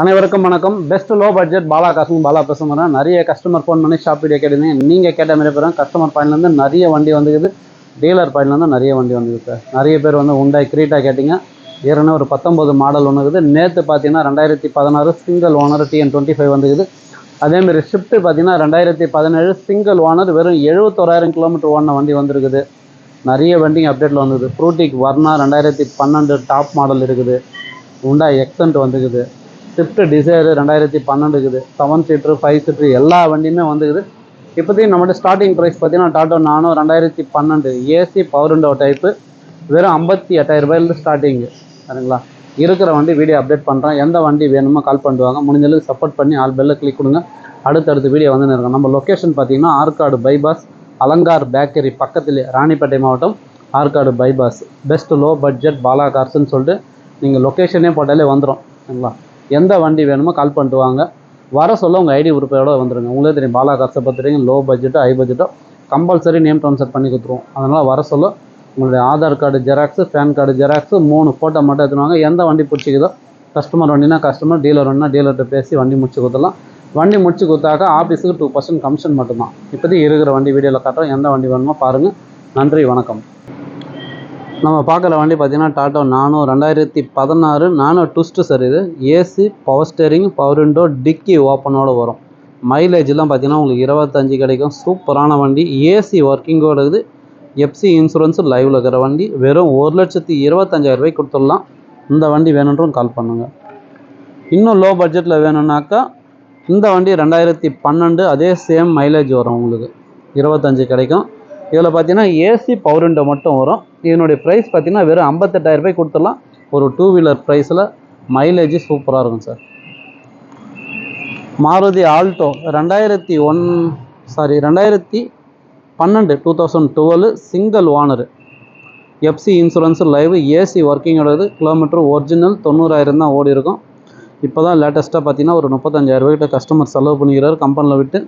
அனைவருக்கும் வணக்கம். Best low budget Bala காசுங்க பாலா பேசுகிறேன் நிறைய கஸ்டமர் ஃபோன் பண்ணி ஷாப் வீடியோ கேட்டீங்க. நீங்கள் கேட்ட மாதிரி பேரும் கஸ்டமர் பாயிண்ட்லேருந்து நிறைய வண்டி வந்துக்குது டீலர் பாயிண்ட்லேருந்து நிறைய வண்டி வந்துக்குது சார். நிறைய பேர் வந்து உண்டாய் கிரீட்டாக கேட்டிங்க. ஏற்கனவே ஒரு பத்தொம்போது மாடல் ஒன்றுக்குது நேற்று பார்த்தீங்கன்னா ரெண்டாயிரத்தி பதினாறு single owner TN twenty five வந்துக்குது அதேமாரி ஷிஃப்ட்டு பார்த்தீங்கன்னா ரெண்டாயிரத்தி பதினேழு சிங்கிள் ஓனர் வெறும் எழுபத்தோராயிரம் கிலோமீட்டர் ஓடின வண்டி வந்துருக்குது. நிறைய வண்டிங்க அப்டேட்டில் வந்தது. ஃப்ரூட்டிக் வர்ணா ரெண்டாயிரத்தி பன்னெண்டு டாப் மாடல் இருக்குது. உண்டா எக்ஸன்ட் வந்துக்குது ஸ்விஃப்ட் டிசைரு ரெண்டாயிரத்தி பன்னெண்டுக்குது செவன் சீட்ரு ஃபைவ் சீட்ரு எல்லா வண்டியுமே வந்துக்குது. இப்போதைக்கு நம்மகிட்ட ஸ்டார்டிங் ப்ரைஸ் பார்த்தீங்கன்னா டாட்டோ நானோ ரெண்டாயிரத்தி பன்னெண்டு. ஏசி பவர் விண்டோ டைப்பு வெறும் ஐம்பத்தி எட்டாயிரம் ரூபாயிலேருந்து ஸ்டார்டிங்கு சரிங்களா? இருக்கிற வண்டி வீடியோ அப்டேட் பண்ணுறேன் எந்த வண்டி வேணுமோ கால் பண்ணுவாங்க. முடிஞ்சளவுக்கு சப்போர்ட் பண்ணி ஆல் பெல்ல கிளிக் கொடுங்க. அடுத்தடுத்த வீடியோ வந்து இருக்கோம். நம்ம லொக்கேஷன் பார்த்தீங்கன்னா ஆற்காடு பைபாஸ் அலங்கார் பேக்கரி பக்கத்துலேயே ராணிப்பேட்டை மாவட்டம் Arcot bypass best low budget Bala கார்ஸ்ன்னு சொல்லிட்டு நீங்கள் லொக்கேஷனே போட்டாலே வந்துடும் சரிங்களா? எந்த வண்டி வேணுமோ கால் பண்ணிட்டு வாங்க. வர சொல்ல உங்கள் ஐடி உறுப்பையோட வந்துடுங்க உங்களே தெரியும் பாலா காசை லோ பட்ஜெட்டோ ஹை பட்ஜெட்டோ கம்பல்சரி நேம் ட்ரான்ஸ்ஃபர் பண்ணி கொடுத்துருவோம். அதனால் வர சொல்ல. உங்களுடைய Aadhaar card xerox PAN card xerox மூணு ஃபோட்டோ மட்டும் எடுத்துவாங்க எந்த வண்டி பிடிச்சிக்குதோ கஸ்டமர் வண்டினா கஸ்டமர் டீலர் வண்டினா டீலர்கிட்ட பேசி வண்டி முடிச்சு கொடுத்துடலாம். வண்டி முடிச்சு கொடுத்தாக்கா ஆஃபீஸுக்கு டூ பர்சன்ட் கமிஷன் மட்டும்தான். இப்போதைக்கு இருக்கிற வண்டி வீடியோவில் காட்டுறோம். எந்த வண்டி வேணுமோ பாருங்கள் நன்றி வணக்கம். நம்ம பார்க்குற வண்டி பார்த்தீங்கன்னா டாட்டா நானோ ரெண்டாயிரத்தி பதினாறு நானோ டுஸ்ட்டு சார் இது. AC power steering power window dickey ஓப்பனோடு வரும். மைலேஜ்லாம் பார்த்தீங்கன்னா உங்களுக்கு இருபத்தஞ்சு கிடைக்கும். சூப்பரான வண்டி. ஏசி ஒர்க்கிங்கோடு இருக்குது எஃப்சி இன்சூரன்ஸு லைவில் இருக்கிற வண்டி. வெறும் ஒரு லட்சத்தி இருபத்தஞ்சாயிரம் ரூபாய்க்கு கொடுத்துடலாம். இந்த வண்டி வேணுன்றும் கால் பண்ணுங்கள் இன்னும் லோ பட்ஜெட்டில் வேணும்னாக்கா இந்த வண்டி ரெண்டாயிரத்தி பன்னெண்டு அதே சேம் மைலேஜ் வரும் உங்களுக்கு. இருபத்தஞ்சு கிடைக்கும். இதில் பார்த்தீங்கன்னா ஏசி பவர் விண்டோ மட்டும் வரும். இதனுடைய ப்ரைஸ் பார்த்தீங்கன்னா வெறும் ஐம்பத்தெட்டாயிரம் ரூபாய் கொடுத்துடலாம். ஒரு டூ வீலர் ப்ரைஸில் மைலேஜ் சூப்பராக இருக்கும் சார் மாருதி ஆல்டோ ரெண்டாயிரத்தி ஒன் சாரி ரெண்டாயிரத்தி பன்னெண்டு two thousand twelve single owner FC insurance live AC ஒர்க்கிங்கோடது kilometre original தொண்ணூறாயிரம் தான் ஓடி இருக்கும். இப்போ தான் லேட்டஸ்ட்டாக பார்த்தீங்கன்னா ஒரு முப்பத்தஞ்சாயிரம் ரூபாய்கிட்ட கஸ்டமர் செலவு பண்ணிக்கிறார் கம்பெனியில் விட்டு.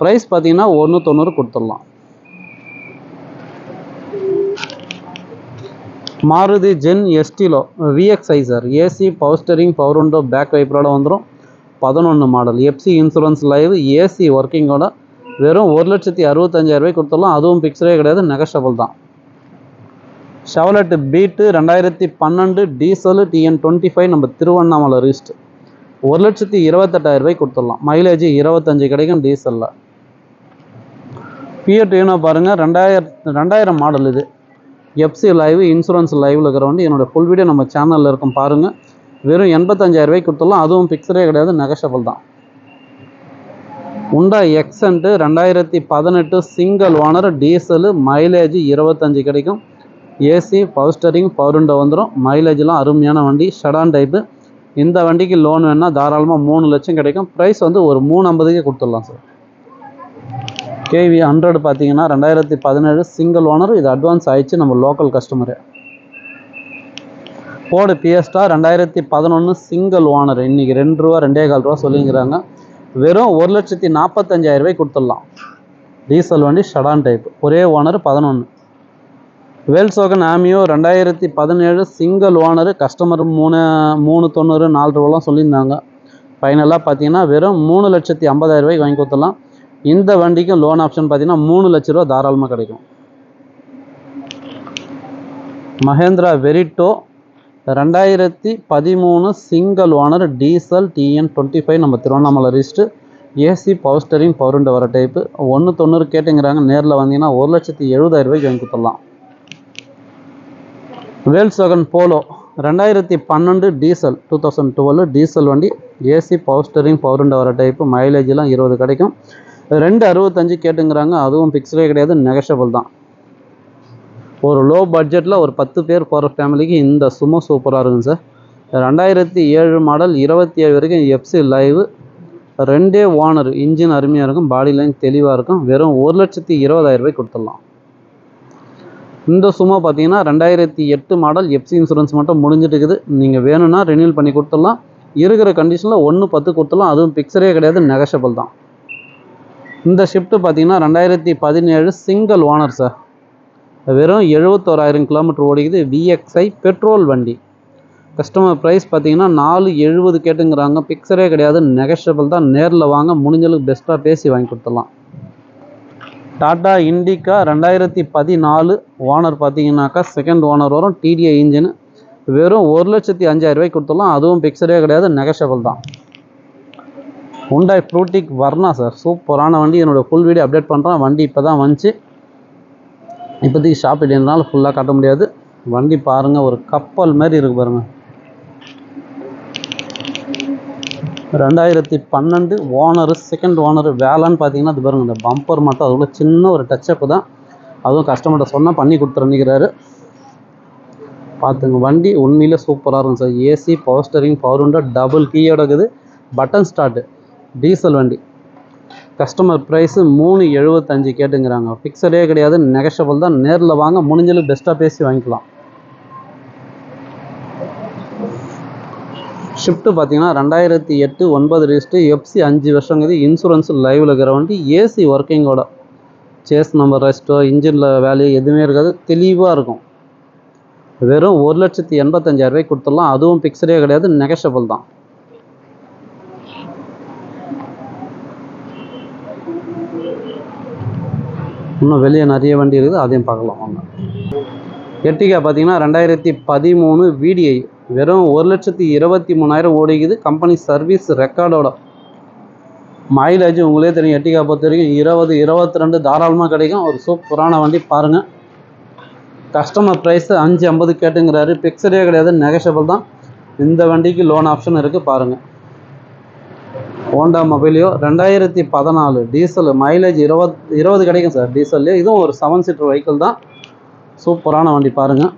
ப்ரைஸ் பார்த்தீங்கன்னா ஒன்று தொண்ணூறு கொடுத்துடலாம். Maruti Zen Estilo VXI sir AC power steering power window back வைப்பரோட வந்துடும் பதினொன்று model FC insurance live AC ஒர்க்கிங்கோட வெறும் ஒரு லட்சத்தி அறுபத்தஞ்சாயிரரூபாய் கொடுத்துடலாம். அதுவும் பிக்சரே கிடையாது நெகஸ்டபுள் தான். ஷவலட் பீட்டு ரெண்டாயிரத்தி பன்னெண்டு டீசலு டிஎன் டுவெண்ட்டி ஃபைவ் நம்ம திருவண்ணாமலை ரிஸ்ட் ஒரு லட்சத்தி இருபத்தெட்டாயிரரூபாய் கொடுத்துடலாம். மைலேஜ் இருபத்தஞ்சு கிடைக்கும் டீசலில் பிஎட் யூனோ பாருங்கள் ரெண்டாயிரம் ரெண்டாயிரம் மாடல் இது. எஃப்சி லைவ் இன்சூரன்ஸ் லைவில் இருக்கிற வண்டி என்னோடய ஃபுல் வீடியோ நம்ம சேனலில் இருக்கும் பாருங்கள் வெறும் எண்பத்தஞ்சாயிரம் ரூபாய்க்கு கொடுத்துடலாம் அதுவும் பிக்சரே கிடையாது நெகஷபிள் தான். உண்டா எக்ஸன்ட்டு ரெண்டாயிரத்தி பதினெட்டு சிங்கிள் ஓனர் டீசலு மைலேஜ் இருபத்தஞ்சு கிடைக்கும். AC power steering power window வந்துடும் மைலேஜ்லாம் அருமையான வண்டி ஷடான் டைப்பு இந்த வண்டிக்கு லோன் வேணால் தாராளமாக மூணு லட்சம் கிடைக்கும். ப்ரைஸ் வந்து ஒரு மூணு ஐம்பதுக்கே கொடுத்துடலாம் சார் கேவி ஹண்ட்ரட் பார்த்தீங்கன்னா ரெண்டாயிரத்தி பதினேழு சிங்கிள் ஓனர் இது அட்வான்ஸ் ஆயிடுச்சு நம்ம லோக்கல் கஸ்டமரு போடு பிஎஸ்டா ரெண்டாயிரத்தி பதினொன்று சிங்கிள் ஓனர் இன்றைக்கி ரெண்டு ரூபா ரெண்டே கால் ரூபா சொல்லிங்கிறாங்க. வெறும் ஒரு லட்சத்தி நாற்பத்தஞ்சாயிரம் ரூபாய் கொடுத்துடலாம். டீசல் வண்டி ஷடான் டைப் ஒரே ஓனர் பதினொன்று வேல்சோகன் ஆமியோ ரெண்டாயிரத்தி பதினேழு சிங்கிள் ஓனர் கஸ்டமர் மூணு மூணு தொண்ணூறு நாலு ரூபாலாம் சொல்லியிருந்தாங்க. ஃபைனலாக பார்த்தீங்கன்னா வெறும் மூணு லட்சத்தி ஐம்பதாயிரம் ரூபாய்க்கு வாங்கி கொடுத்துடலாம். இந்த வண்டிக்கும் லோன் ஆப்ஷன் பார்த்தீங்கன்னா மூணு லட்ச ரூபா தாராளமாக கிடைக்கும். மஹேந்திரா வெரிட்டோ ரெண்டாயிரத்தி பதிமூணு single owner diesel TN twenty five நம்ம Tiruvannamalai wrist AC power steering power window வர டைப்பு ஒன்று தொண்ணூறு கேட்டுங்கிறாங்க. நேரில் வந்தீங்கன்னா ஒரு லட்சத்தி எழுபதாயிரம் ரூபாய்க்கு வாங்கி கொடுத்துடலாம். வேல்சோகன் போலோ ரெண்டாயிரத்தி பன்னெண்டு diesel two thousand twelve diesel வண்டி. AC power steering power window வர டைப்பு மைலேஜ்லாம் இருபது கிடைக்கும். ரெண்டு அறுபத்தஞ்சு கேட்டுங்கிறாங்க அதுவும் ஃபிக்ஸ்டே கிடையாது நெகஷபிள் தான். ஒரு லோ பட்ஜெட்டில் ஒரு பத்து பேர் போகிற ஃபேமிலிக்கு இந்த சும்மா சூப்பராக இருக்குங்க சார். ரெண்டாயிரத்தி ஏழு மாடல் இருபத்தி ஏழு வரைக்கும் எஃப்சி லைவ் ரெண்டே ஓனர் இன்ஜின் அருமையாக இருக்கும் பாடி லைன் தெளிவாக இருக்கும் வெறும் ஒரு லட்சத்தி இருபதாயிரம் ரூபாய் கொடுத்துடலாம். இந்த சும்மா பார்த்தீங்கன்னா ரெண்டாயிரத்தி எட்டு மாடல் எஃப்சி இன்சூரன்ஸ் மட்டும் முடிஞ்சிட்டு இருக்குது. நீங்கள் வேணும்னா ரினியூல் பண்ணி கொடுத்துடலாம். இருக்கிற கண்டிஷனில் ஒன்று பத்து கொடுத்துடலாம். அதுவும் பிக்சரே கிடையாது நெகஷபிள் தான். இந்த ஷிஃப்ட்டு பார்த்தீங்கன்னா ரெண்டாயிரத்தி பதினேழு சிங்கிள் ஓனர் சார் வெறும் எழுபத்தோராயிரம் கிலோமீட்டர் ஓடிக்குது விஎக்ஸ்ஐ பெட்ரோல் வண்டி. கஸ்டமர் ப்ரைஸ் பார்த்தீங்கன்னா நாலு எழுபது கேட்டுங்கிறாங்க. பிக்சரே கிடையாது. நெகஷபிள் தான். நேரில் வாங்க. முடிஞ்சளவுக்கு பெஸ்ட்டாக பேசி வாங்கி கொடுத்துடலாம். டாடா இண்டிகா ரெண்டாயிரத்தி பதினாலு ஓனர் பார்த்தீங்கன்னாக்கா செகண்ட் ஓனர் வரும். டிடிஐ இன்ஜின் வெறும் ஒரு லட்சத்தி அஞ்சாயிரம் ரூபாய்க்கு கொடுத்துடலாம். அதுவும் பிக்சரே கிடையாது. நெகஷபிள் தான். ஹுண்டாய் ஃப்ரூட்டிக் வர்ணா சார் சூப்பரான வண்டி. என்னோடய ஃபுல் வீடியோ அப்டேட் பண்ணுறேன் வண்டி இப்போ தான் வந்துச்சு. இப்போதைக்கு ஷாப் இல்லைனால ஃபுல்லாக காட்ட முடியாது. வண்டி பாருங்கள் ஒரு கப்பல் மாதிரி இருக்கு பாருங்கள் ரெண்டாயிரத்தி பன்னெண்டு ஓனரு செகண்ட் ஓனரு வேலைன்னு பார்த்தீங்கன்னா அது பாருங்கள் இந்த பம்பர் மட்டும் அதுக்குள்ள சின்ன ஒரு டச்சப்பு தான். அதுவும் கஸ்டமர்கிட்ட சொன்னால் பண்ணி கொடுத்துருந்துக்கிறாரு பார்த்துங்க வண்டி உண்மையிலே சூப்பராக இருக்கும் sir AC power steering power window double கீயோட இருக்குது. பட்டன் ஸ்டார்ட்டு டீசல் வண்டி. கஸ்டமர் ப்ரைஸு மூணு எழுபத்தஞ்சு கேட்டுங்கிறாங்க. ஃபிக்ஸடே கிடையாது நெகஷபிள் தான். நேரில் வாங்க முடிஞ்சளவு பெஸ்ட்டாக பேசி வாங்கிக்கலாம். ஷிஃப்ட்டு பார்த்தீங்கன்னா ரெண்டாயிரத்தி எட்டு ஒன்பது ரிஜிஸ்ட்டு எஃப்சி அஞ்சு வருஷங்கிறது இன்சூரன்ஸ் லைவில் இருக்கிற வண்டி ஏசி ஒர்க்கிங்கோட சேஸ் நம்பர் ரெஸ்ட்டோ இன்ஜினில் வேல்யூ எதுவுமே இருக்காது தெளிவாக இருக்கும். வெறும் ஒரு லட்சத்தி எண்பத்தஞ்சாயிரம் ரூபாய்க்கு கொடுத்துடலாம். அதுவும் ஃபிக்ஸடே கிடையாது நெகஷபிள் தான். இன்னும் வெளியே நிறைய வண்டி இருக்குது அதையும் பார்க்கலாம் வாங்க. எர்டிகா பார்த்தீங்கன்னா ரெண்டாயிரத்தி பதிமூணு விடிஐ வெறும் ஒரு லட்சத்தி இருபத்தி மூணாயிரம் ஓடிக்குது. கம்பெனி சர்வீஸ் ரெக்கார்டோட மைலேஜ் உங்களே தெரியும். எர்டிகா பொறுத்த வரைக்கும் இருபது இருபத்தி ரெண்டு தாராளமாக கிடைக்கும். ஒரு சூப்பரான வண்டி பாருங்கள் கஸ்டமர் ப்ரைஸு அஞ்சு ஐம்பது கேட்டுங்கிறாரு. பிக்சடே கிடையாது நெகஷபிள் தான். இந்த வண்டிக்கு லோன் ஆப்ஷன் இருக்குது பாருங்கள் ஹோண்டா மொபைலையோ ரெண்டாயிரத்தி பதினாலு டீசல் மைலேஜ் இருபத் இருபது கிடைக்கும் சார் டீசல்லே இதுவும் ஒரு செவன் சீட்டர் வெஹிக்கிள் தான். சூப்பரான வண்டி பாருங்கள்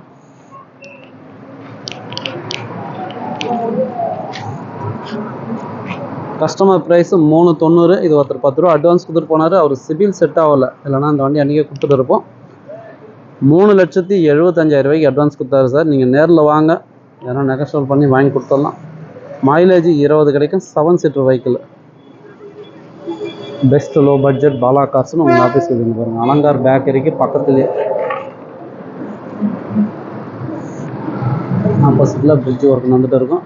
கஸ்டமர் ப்ரைஸ் மூணு தொண்ணூறு இது ஒருத்தர் பத்து ரூபா அட்வான்ஸ் கொடுத்துட்டு போனார். அவர் சிபில் செட் ஆகலை. இல்லைனா அந்த வண்டி அன்றைக்கே கொடுத்துட்டு இருப்போம். மூணு லட்சத்தி எழுபத்தஞ்சாயிரம் ரூபாய்க்கு அட்வான்ஸ் கொடுத்தாரு சார். நீங்கள் நேரில் வாங்க. ஏன்னா நெகோஷியல் பண்ணி வாங்கி கொடுத்துடலாம். மைலேஜ் இருபது கிடைக்கும். Seven seater vehicle best low budget Bala கார்ஸ்னு உங்கள் ஆஃபீஸ் இருக்குது பாருங்கள் அலங்கார் பேக்கரிக்கு பக்கத்துலேயே. ஆப்போசிட்டில் பிரிட்ஜ் ஒர்க் வந்துட்டு இருக்கும்.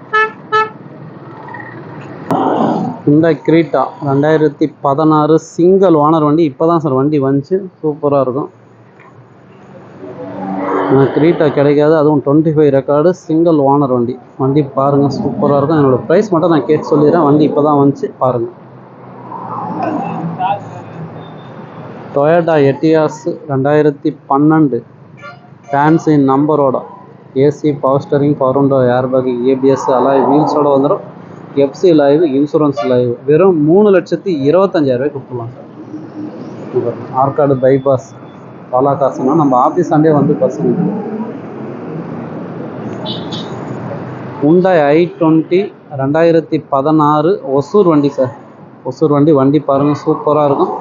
இந்த கிரீட்டா ரெண்டாயிரத்தி பதினாறு சிங்கிள் ஓனர் வண்டி. இப்போ தான் சார் வண்டி வந்துச்சு. சூப்பராக இருக்கும். க்ரீட்டா கிடைக்காது. அதுவும் twenty five record single owner வண்டி. வண்டி பாருங்கள் சூப்பராக இருக்கும். என்னோடய ப்ரைஸ் மட்டும் நான் கேட்டு சொல்லிடுறேன். வண்டி இப்போ தான் வந்துச்சு. பாருங்கள் டொயோட்டா எட்டியாஸ் ரெண்டாயிரத்தி பன்னெண்டு. ஃபேன்சி நம்பரோட AC power steering power window airbag ABS alloy வீல்ஸோட வந்துடும் எஃப்சி லைவ் இன்சூரன்ஸ் லைவ் வெறும் மூணு லட்சத்தி இருபத்தஞ்சாயிரம் ரூபாய்க்கு கொடுத்துடலாம் சார். ஆற்காடு பைபாஸ் பாலா காசுனா நம்ம ஆஃபீஸ் ஆண்டே வந்து பஸ் உண்டாய் ஐ டுவெண்ட்டி ரெண்டாயிரத்தி பதினாறு ஒசூர் வண்டி சார் ஒசூர் வண்டி வண்டி பாருங்கள் சூப்பராக இருக்கும்.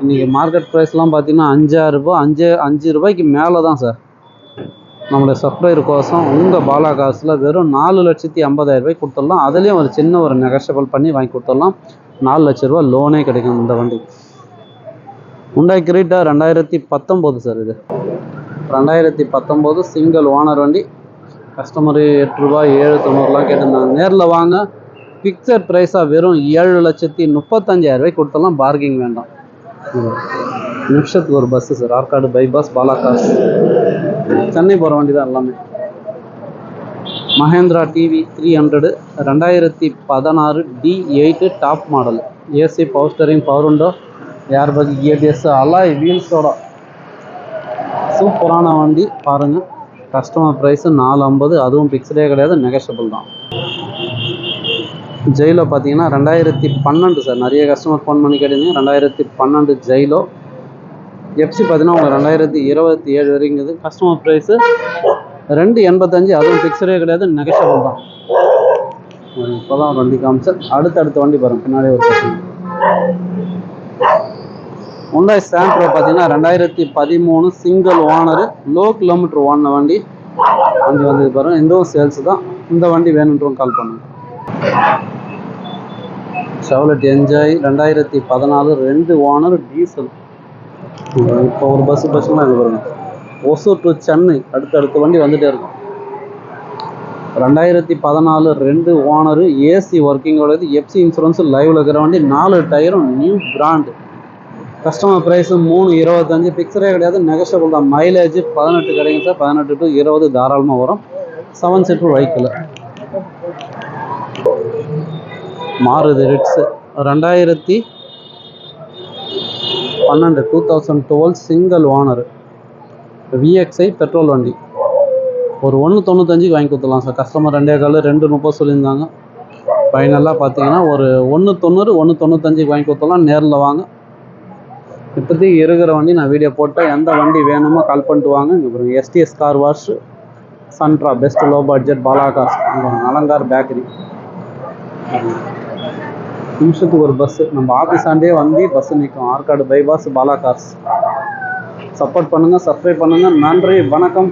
இன்றைக்கி மார்க்கெட் ப்ரைஸ்லாம் பார்த்தீங்கன்னா அஞ்சாயிரரூபா அஞ்சு அஞ்சு ரூபாய்க்கு மேலே தான் சார் நம்மளுடைய சப்ளையர் கோசம் உங்கள் பாலா காசில் வெறும் நாலு லட்சத்தி ஐம்பதாயிரம் ரூபாய்க்கு கொடுத்துடலாம். அதுலேயும் ஒரு சின்ன ஒரு நெகஷபிள் பண்ணி வாங்கி கொடுத்துடலாம். நாலு லட்ச ரூபா லோனே கிடைக்கும் இந்த வண்டி உண்டாய் கிரீட்டா ரெண்டாயிரத்தி பத்தொம்போது சார் இது. ரெண்டாயிரத்தி பத்தொம்போது சிங்கிள் ஓனர் வண்டி. கஸ்டமரு எட்டு ரூபாய் ஏழு தொண்ணூறுலாம் கேட்டிருந்தாங்க. நேரில் வாங்க. பிக்சர் ப்ரைஸாக வெறும் ஏழு லட்சத்தி முப்பத்தஞ்சாயிரம் ரூபாய்க்கு கொடுத்தலாம். பார்க்கிங் வேண்டாம். நிமிஷத்துக்கு ஒரு bus sir Arcot bypass Bala cars Chennai போகிற வண்டி தான் எல்லாமே மஹேந்திரா டிவி த்ரீ ஹண்ட்ரடு ரெண்டாயிரத்தி பதினாறு T eight top model AC power steering power window airbag ABS alloy வீல்ஸோட சூப்பரான வண்டி பாருங்கள் கஸ்டமர் ப்ரைஸு நாலு ஐம்பது அதுவும் ஃபிக்ஸ்டே கிடையாது நெகஷபிள் தான். ஜெயிலோ பார்த்தீங்கன்னா ரெண்டாயிரத்தி பன்னெண்டு சார் நிறைய கஸ்டமர் ஃபோன் பண்ணி கேட்டிருந்தீங்க ரெண்டாயிரத்தி பன்னெண்டு ஜெயிலோ. எஃப்சி பார்த்தீங்கன்னா உங்கள் ரெண்டாயிரத்தி இருபத்தி ஏழு வரைங்குது கஸ்டமர் ப்ரைஸு ரெண்டு எண்பத்தஞ்சு அதுவும் ஃபிக்ஸடே கிடையாது நெகஷபிள் தான். இப்போ தான் வண்டி காமிச்சு. அடுத்த அடுத்த வண்டி பாருங்கள் பின்னாடி ஒரு பிரச்சனை உண்டாய் சாண்ட்ரோ பார்த்தீங்கன்னா ரெண்டாயிரத்தி பதிமூணு சிங்கிள் ஓனரு லோ கிலோமீட்டர் ஓடின வண்டி. வண்டி வந்து பாருங்க. இதுவும் சேல்ஸ் தான். இந்த வண்டி வேணுன்றவங்க கால் பண்ணுங்க. ஷெவலட் என்ஜாய் ரெண்டாயிரத்தி பதினாலு ரெண்டு ஓனர் டீசல் இப்போ ஒரு பஸ் பஸ்ஸுலாம் இது பாருங்க. ஒசூர் டு சென்னை. அடுத்தடுத்த வண்டி வந்துட்டே இருக்கும். ரெண்டாயிரத்தி பதினாலு ரெண்டு ஓனரு ஏசி ஒர்க்கிங் உள்ளது எஃப்சி இன்சூரன்ஸ் லைவ்ல இருக்கிற வண்டி. நாலு டயரும் நியூ பிராண்டு கஸ்டமர் ப்ரைஸ் மூணு இருபத்தஞ்சு ஃபிக்ஸரே கிடையாது நெகஷபிள் தான். மைலேஜ் பதினெட்டு கிடைக்கும் சார் பதினெட்டு டு இருபது தாராளமாக வரும். செவன் சீட்டர் வெஹிக்கிள் மாறுது ரிட்ஸு ரெண்டாயிரத்தி பன்னெண்டு two thousand twelve single owner VXI petrol வண்டி. ஒரு ஒன்று தொண்ணூத்தஞ்சுக்கு வாங்கி கொடுத்துலாம் சார் கஸ்டமர் ரெண்டே கால் ரெண்டு முப்பது சொல்லியிருந்தாங்க. ஃபைனலாக பார்த்தீங்கன்னா ஒரு ஒன்று தொண்ணூறு ஒன்று தொண்ணூத்தஞ்சுக்கு வாங்கி கொடுத்துலாம் நேரில் வாங்க. இப்போதைக்கு இருக்கிற வண்டி நான் வீடியோ போட்டேன் எந்த வண்டி வேணுமோ கால் பண்ணிட்டு வாங்க. இங்கே பாருங்க STS car wash சன்ட்ரா best low budget Bala cars Alankar bakery நிமிஷத்துக்கு ஒரு பஸ்ஸு நம்ம ஆஃபீஸ் ஆண்டே வந்து பஸ்ஸு நிற்கும் ஆற்காடு பைபாஸ் பாலாகாஸ் சப்போர்ட் பண்ணுங்கள் சப்ஸ்கிரைப் பண்ணுங்கள் நன்றி வணக்கம்.